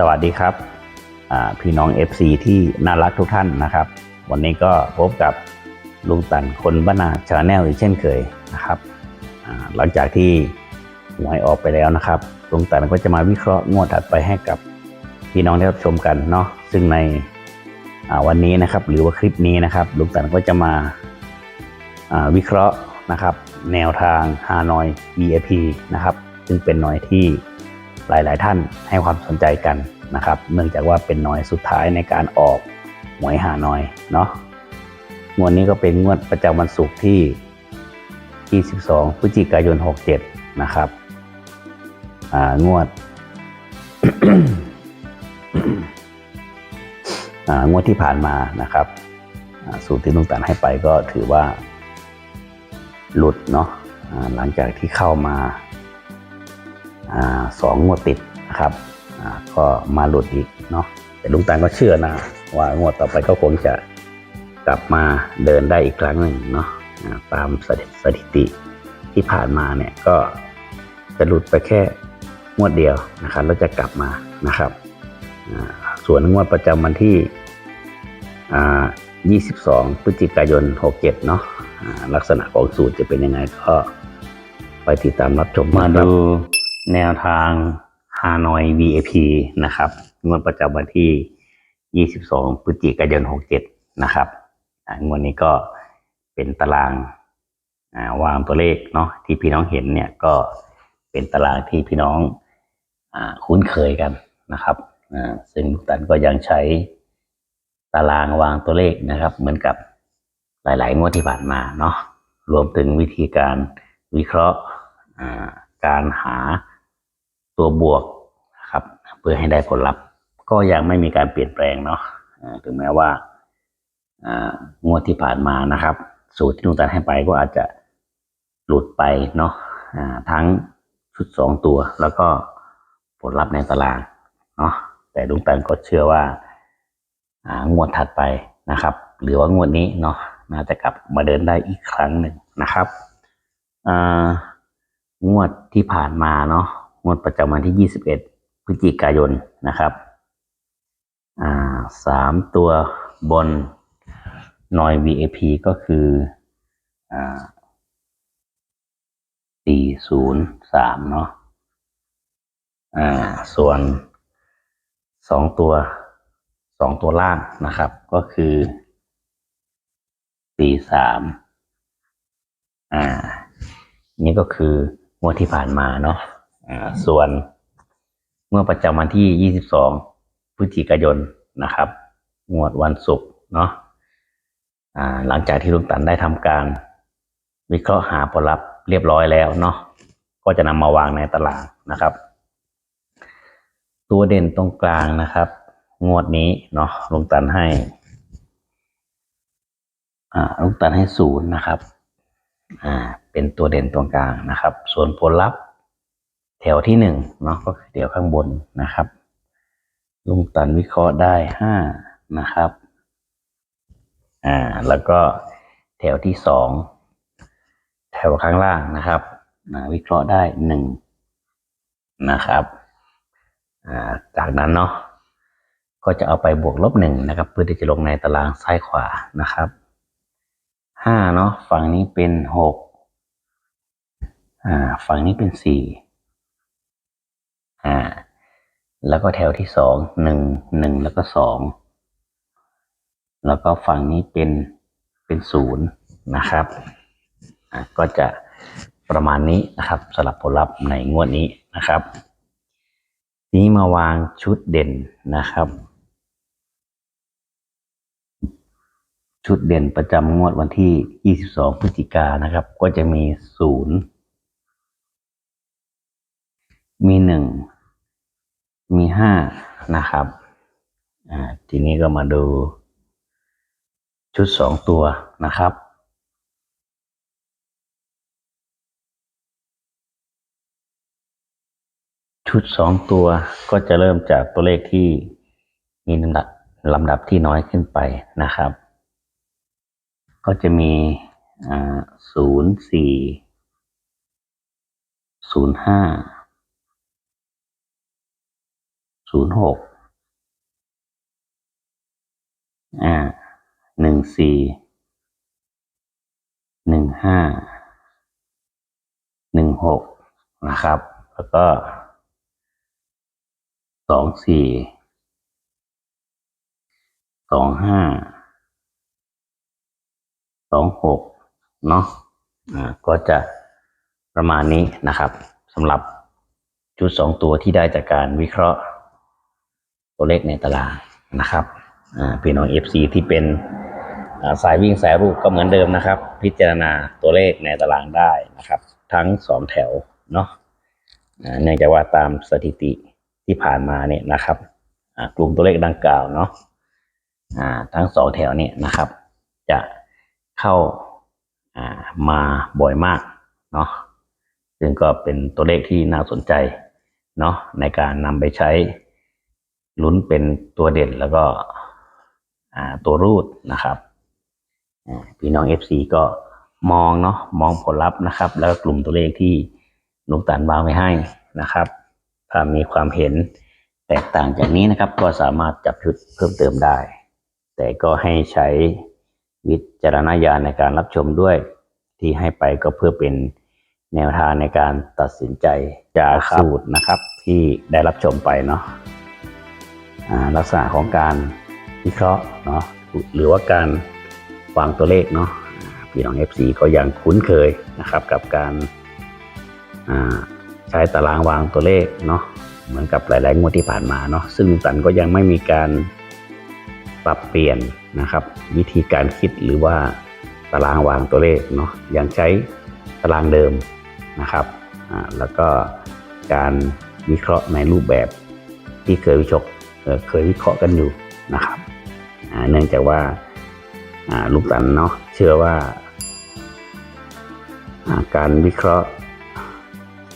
สวัสดีครับพี่น้อง FC ที่น่ารักทุกท่านนะครับ วันนี้ก็พบกับลุงตันคนบ้านาชาแนลอีกเช่นเคยนะครับหลังจากที่หวยออกไปแล้วนะครับลุงตันก็จะมาวิเคราะห์งวดถัดไปให้กับพี่น้องได้รับชมกันเนาะซึ่งในวันนี้นะครับ หรือว่าคลิปนี้นะครับลุงตันก็จะมาวิเคราะห์นะครับ แนวทางฮานอย VIP นะครับ ซึ่งเป็นหน่อยที่ หลาย ๆ ท่านให้ความสนใจกันนะครับ เนื่องจากว่าเป็นหน่อยสุดท้ายในการออกหวยหาหน่อยเนาะงวดนี้ก็เป็นงวดประจำวันศุกร์ที่ 22 พฤศจิกายน 67 นะครับอ่างวดอ่างวดที่ผ่านมานะครับสูตรที่ลุงตันให้ไปก็ถือว่าหลุดเนาะหลังจากที่เข้ามา สองงวดติดนะครับก็มาหลุดอีกเนาะแต่ลุงตาก็เชื่อนะ ว่างวดต่อไปก็คงจะกลับมาเดินได้อีกครั้งหนึ่งเนาะตามสถิสถิติที่ผ่านมาเนี่ยก็จะหลุดไปแค่งวดเดียวนะครับแล้วจะกลับมานะครับส่วนงวดประจำวันที่ 22 พฤศจิกายน 67 เนาะลักษณะของสูตรจะเป็นยังไงก็ไปติดตามรับชมมาดู แนวทางฮานอย VIP นะครับงวดประจำวันที่ 22 พฤศจิกายน 67 นะครับอ่างวดนี้ก็เป็นตารางาวางตัวเลขเนาะที่พี่น้องเห็นเนี่ยก็เป็นตารางที่พี่น้องอคุ้นเคยกันนะครับซึ่งลูกตันก็ยังใช้ตารางวางตัวเลขนะครับ เหมือนกับหลาย ๆ งวดที่ผ่านมาเนาะรวมถึงวิธีการวิเคราะห์การหา ตัวบวกครับ เพื่อให้ได้ผลลัพธ์ ก็ยังไม่มีการเปลี่ยนแปลงเนาะถึงแม้ว่างวดที่ผ่านมานะครับ สูตรที่ลุงตันให้ไปก็อาจจะหลุดไปเนาะทั้งชุดสองตัว แล้วก็ผลลัพธ์ในตารางเนาะแต่ลุงตันก็เชื่อว่างวดถัดไปนะครับ หรือว่างวดนี้เนาะน่าจะกลับมาเดินได้อีกครั้งหนึ่งนะครับงวดที่ผ่านมาเนาะ วดประจำวันที่ 21 พฤศจิกายนนะครับอ่าสามตัวบนนอย VAP ก็คืออ่า403 เนาะอ่าส่วนสองตัวสองตัวล่างนะครับ ก็คือ43อ่า นี่ก็คืองวดที่ผ่านมาเนาะ ส่วนเมื่อประจำวันที่ 22 พฤศจิกายนนะครับ งวดวันศุกร์เนาะหลังจากที่ลุงตันได้ทำการ วิเคราะห์หาผลลัพธ์เรียบร้อยแล้วเนาะก็จะนำมาวางในตารางนะครับ ตัวเด่นตรงกลางนะครับ งวดนี้เนาะลุงตันให้อ่าลุงตันให้ศูนย์นะครับ อ่า เป็นตัวเด่นตรงกลางนะครับ ส่วนผลลัพธ์ แถวที่หนึ่งเนาะก็คือแถวข้างบนนะครับ ลุงตันวิเคราะห์ได้ห้านะครับ อ่า แล้วก็แถวที่สองแถวข้างล่างนะครับวิเคราะห์ได้หนึ่งนะครับ อ่า จากนั้นเนาะก็จะเอาไปบวกลบหนึ่งนะครับ เพื่อที่จะลงในตารางซ้ายขวานะครับห้าเนาะฝั่งนี้เป็นหกอ่า ฝั่งนี้เป็นสี่ อ่า แล้วก็แถวที่สองหนึ่งหนึ่งแล้วก็สองแล้วก็ฝั่งนี้เป็นเป็นศูนย์นะครับอ่าก็จะประมาณนี้นะครับสำหรับผลลัพธ์ในงวดนี้นะครับ นี้มาวางชุดเด่นนะครับ ชุดเด่นประจำงวดวันที่ 22 พฤศจิกายนนะครับ ก็จะมี 0 มี1มี5นะครับ อ่า ทีนี้ก็มาดูชุด2ตัวนะครับ ชุด2ตัวก็จะเริ่มจากตัวเลขที่มีลำดับลำดับที่น้อยขึ้นไปนะครับ ก็จะมีศูนย์สี่ศูนย์ห้า ศูนย์หกอ่าหนึ่งสี่หนึ่งห้าหนึ่งหกนะครับ แล้วก็สองสี่สองห้าสองหกเนาะอ่าก็จะประมาณนี้นะครับสำหรับชุดสองตัวที่ได้จากการวิเคราะห์ ตัวเลขในตารางนะครับพี่น้องเอฟซีที่เป็นสายวิ่งสายรูปก็เหมือนเดิมนะครับ พิจารณาตัวเลขในตารางได้นะครับ ทั้งสองแถวเนาะเนื่องจากว่าตามสถิติที่ผ่านมาเนี่ยนะครับกลุ่มตัวเลขดังกล่าวเนาะทั้งสองแถวเนี่ยนะครับ จะเข้าอ่ามาบ่อยมากเนาะซึ่งก็เป็นตัวเลขที่น่าสนใจเนาะในการนำไปใช้ ลุ้นเป็นตัวเด่นแล้วก็ตัวรูดนะครับพี่น้อง FC ก็มองเนาะมองผลลัพธ์นะครับ แล้วกลุ่มตัวเลขที่ลุงตันวางไว้ให้นะครับ ถ้ามีความเห็นแตกต่างจากนี้นะครับ ก็สามารถจับชุดเพิ่มเติมได้ แต่ก็ให้ใช้วิจารณญาณในการรับชมด้วยที่ให้ไปก็เพื่อเป็นแนวทางในการตัดสินใจจากสูตรนะครับ ที่ได้รับชมไปเนาะ ลักษณะของการวิเคราะห์เนาะหรือว่าการวางตัวเลขเนาะพี่น้อง FC ก็ยังคุ้นเคยนะครับกับการใช้ตารางวางตัวเลขเนาะเหมือนกับหลาย ๆ งวดที่ผ่านมาเนาะซึ่งลุงตันก็ยังไม่มีการปรับเปลี่ยนนะครับ วิธีการคิดหรือว่าตารางวางตัวเลขเนาะยังใช้ตารางเดิมนะครับอ่าแล้วก็การวิเคราะห์ในรูปแบบที่เคยวิชก เคยวิเคราะห์กันอยู่นะครับเนื่องจากว่าลูกตันเนาะเชื่อว่า การวิเคราะห์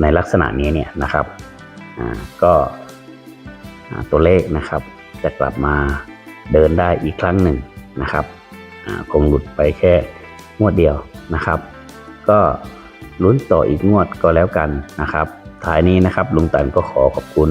ในลักษณะนี้เนี่ยนะครับก็ตัวเลขนะครับ จะกลับมาเดินได้อีกครั้งหนึ่งนะครับคงหลุดไปแค่งวดเดียวนะครับ ก็ลุ้นต่ออีกงวดก็แล้วกันนะครับท้ายนี้นะครับลุงตันก็ขอขอบคุณ